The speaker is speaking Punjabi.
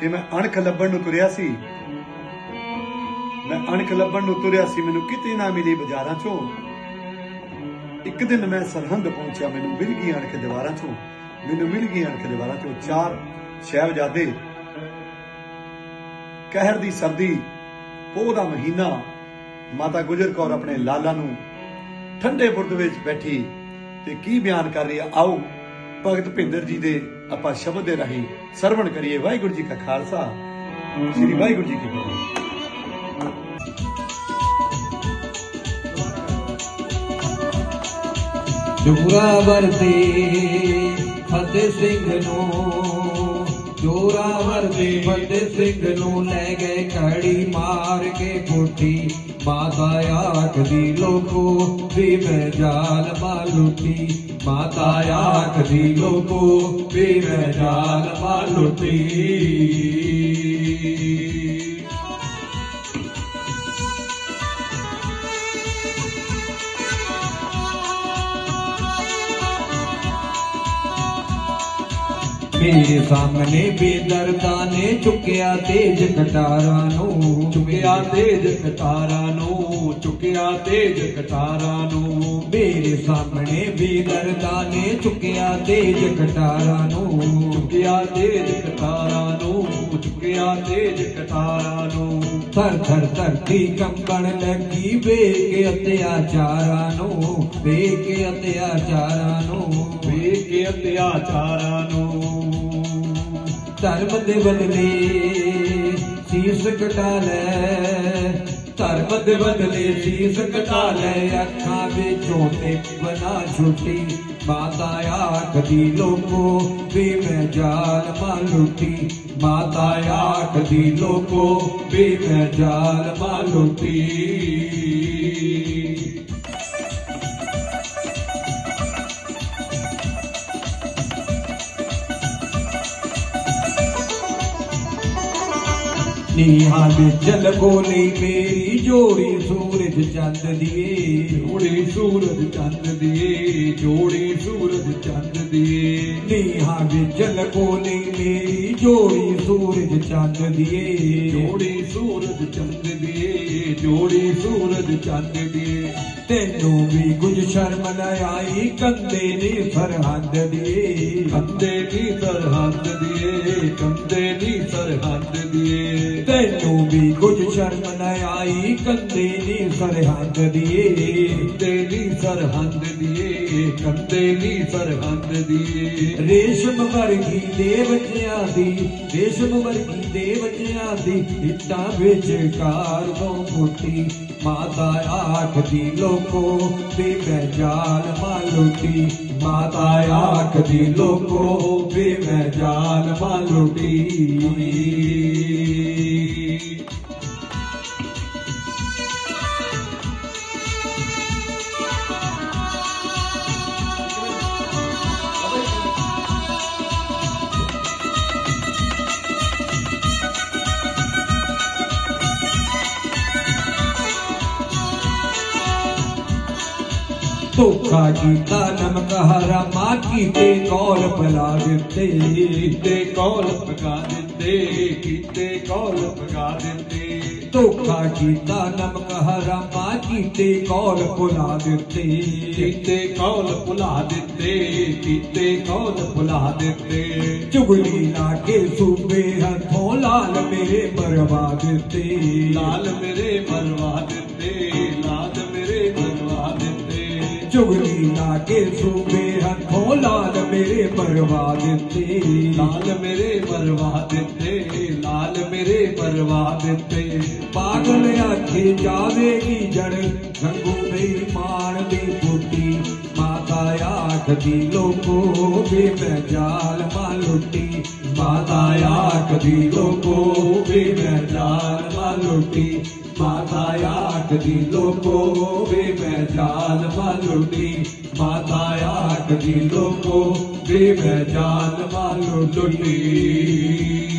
ਕਿ ਮੈਂ ਅਣਖ ਲੱਭਣ ਨੂੰ ਤੁਰਿਆ ਸੀ, ਮੈਂ ਅਣਖ ਲੱਭਣ ਨੂੰ ਤੁਰਿਆ ਸੀ, ਮੈਨੂੰ ਕਿਤੇ ਨਾ ਮਿਲੀ ਬਾਜ਼ਾਰਾਂ ਚੋਂ। ਇੱਕ ਦਿਨ ਮੈਂ ਸਰਹੰਦ ਪਹੁੰਚਿਆ, ਮੈਨੂੰ ਮਿਲ ਗਈ ਅਣਖ ਦੀਵਾਰਾਂ ਚੋਂ। ਮੈਨੂੰ ਮਿਲ ਗਈ ਅਣਖ ਦੀਵਾਰਾਂ ਚੋਂ ਚਾਰ ਸ਼ਹਿਬਜ਼ਾਦੇ। ਕਹਿਰ ਦੀ ਸਰਦੀ, ਪੋਹ ਦਾ ਮਹੀਨਾ, ਮਾਤਾ ਗੁਜਰ ਕੌਰ ਆਪਣੇ ਲਾਲਾ ਨੂੰ ਠੰਡੇ ਬੁਰਦ ਵਿੱਚ ਬੈਠੀ ਤੇ ਕੀ ਬਿਆਨ ਕਰ ਰਹੀ ਹੈ ਆਓ, ਭਗਤ ਭਿੰਦਰ ਜੀ ਦੇ ਆਪਾਂ ਸ਼ਬਦ ਦੇ ਰਾਹੀਂ ਸਰਵਣ ਕਰੀਏ। ਵਾਹਿਗੁਰੂ ਜੀ ਕਾ ਖਾਲਸਾ। ਸ੍ਰੀ ਵਾਹਿਗੁਰੂ ਜੀ ਕੀ ਫਤਿਹ। ਜੋਰਾਵਰ ਦੇ ਫਤਿਹ ਸਿੰਘ ਨੂੰ ਜੋਰਾਵਰ ਦੇ ਫਤਿਹ ਸਿੰਘ ਨੂੰ ਲੈ ਗਏ ਕੜੀ ਮਾਰ ਕੇ ਕੋਠੀ ਮਾਤਾ ਆਖਦੀ ਲੋਕੋ ਵੀ ਮੈਂ ਜਾਲ ਮਾਲੂਟੀ ਮਾਤਾ ਆਖਦੀ ਲੋਕੋ ਵੀ ਮੈਂ ਜਾਲ ਮਾਲੂਟੀ ਮੇਰੇ ਸਾਹਮਣੇ ਬੇਦਰਦਾ ਨੇ ਚੁੱਕਿਆ ਤੇਜ ਕਟਾਰਾਂ ਨੂੰ, ਚੁੱਕਿਆ ਤੇਜ ਕਟਾਰਾਂ ਨੂੰ, ਚੁੱਕਿਆ ਤੇਜ ਕਟਾਰਾਂ ਨੂੰ। ਮੇਰੇ ਸਾਹਮਣੇ ਬੇਦਰਦਾ ਨੇ ਚੁੱਕਿਆ ਤੇਜ ਕਟਾਰਾਂ ਨੂੰ, ਚੁੱਕਿਆ ਤੇਜ ਕਟਾਰਾਂ ਨੂੰ। ਚੁੱਕਿਆ ਤੇਜ ਕਟਾਰਾਂ ਨੂੰ। ਥਰ ਥਰ ਧਰਤੀ ਕੰਬਣ ਲੱਗੀ ਵੇਖ ਅਤਿਆਚਾਰਾਂ ਨੂੰ ਵੇਖ ਅਤਿਆਚਾਰਾਂ ਨੂੰ। ਵੇਖ ਅਤਿਆਚਾਰਾਂ ਨੂੰ। ਧਰਮ ਦੇ ਬਦਲੇ ਸੀਸ ਕਟਾ ਲੈ ਧਰਮ ਦੇ ਬਦਲੇ ਸੀਸ ਕਟਾ ਲੈ ਅੱਖਾਂ ਵਿੱਚੋਂ ਤੇ ਬਨਾ ਛੁੱਟੀ ਮਾਤਾ ਆਖਦੀ ਲੋਕੋ ਵੀ ਮੈਂ ਜਾਲ ਮਾ ਲੁੱਟੀ ਮਾਤਾ ਆਖਦੀ ਲੋਕੋ ਵੀ ਮੈਂ ਜਾਲ ਮਾ ਲੁੱਟੀ ਨੀਹਾਂ ਵਿੱਚ ਲਗੋਲੀ ਮੇਰੀ ਜੋੜੀ ਸੂਰਜ ਚੰਦ ਦੀਏ, ਜੋੜੀ ਸੂਰਜ ਚੰਦ ਦੀਏ, ਜੋੜੀ ਸੂਰਜ ਚੰਦ ਦੀਏ। ਨੀਹਾਂ ਵਿੱਚ ਲਗੋਲੀ ਮੇਰੀ ਜੋੜੀ ਸੂਰਜ ਚੰਦ ਦੀਏ, ਜੋੜੀ ਸੂਰਜ ਚੰਦ ਦੀਏ, ਜੋੜੀ ਸੂਰਜ ਚੰਦ ਦੀਏ। ਤੈਨੂੰ ਵੀ ਕੁਝ ਸ਼ਰਮ ਨਾ ਆਈ ਕੰਦੇ ਦੀ ਸਰਹੱਦ ਦੀਏ। ਕੰਦੇ ਦੀ ਸਰਹੱਦ ਦੀਏ ਕੰਦੇ ਦੀ ਸਰਹੱਦ ਦੀਏ। ਤੈਨੂੰ ਵੀ ਕੁਝ ਸ਼ਰਮ ਨਾ ਆਈ, ਕੰਦੇ ਦੀ ਸਰਹੰਦ ਦੀਏ, ਕੰਦੇ ਦੀ ਸਰਹੱਦ ਦੀਏ, ਕੰਦੇ ਦੀ ਸਰਹੰਦ ਦੀਏ। ਰੇਸ਼ਮ ਵਰਗੀ ਦੇ ਬੱਚਿਆਂ ਦੀ, ਰੇਸ਼ਮ ਵਰਗੀ ਦੇ ਬੱਚਿਆਂ ਦੀ ਇੱਟਾਂ ਵਿੱਚ ਕਾਰ ਤੋਂ ਫੁੱਟੀ, ਮਾਤਾ ਆਖਦੀ, ਲੋਕੋ ਤੇ ਮੈਂ ਜਾਲ ਮਾਲੂਟੀ ਮਾਤਾ ਆਖਦੀ, ਲੋਕੋ ਤੇ ਮੈਂ ਜਾਲ ਮਾਲੂਟੀ चोखा जीता नमक हरा माँ ते कौल पला देते, ते कौल पका देते कीते कौल पका देते। धोखा जीता नमक हरा माँ ते कौल पुला देते कीते कौल पुला देते कीते कौल पुला देते। चुगली लाके सूबे हथों लाल मेरे मरवा देते। लाल मेरे मरवा देते, लाल मेरे मरवा देते। जुगनी लागे सूबे हथो लाल मेरे परवा दिते लाल मेरे परवा दिते लाल मेरे परवा दिते पागल आखे जावेगी जड़ संगू मेरी मार दी फूटी माता आख दी लोगो बे पैजाल माँ लुटी। माता आख दी लोगो बे पैजाल माँ लुटी। माता माथायाट दिलों को बेपहचान मालुटी माथायाट दिलों को बे मैं जान मालुटी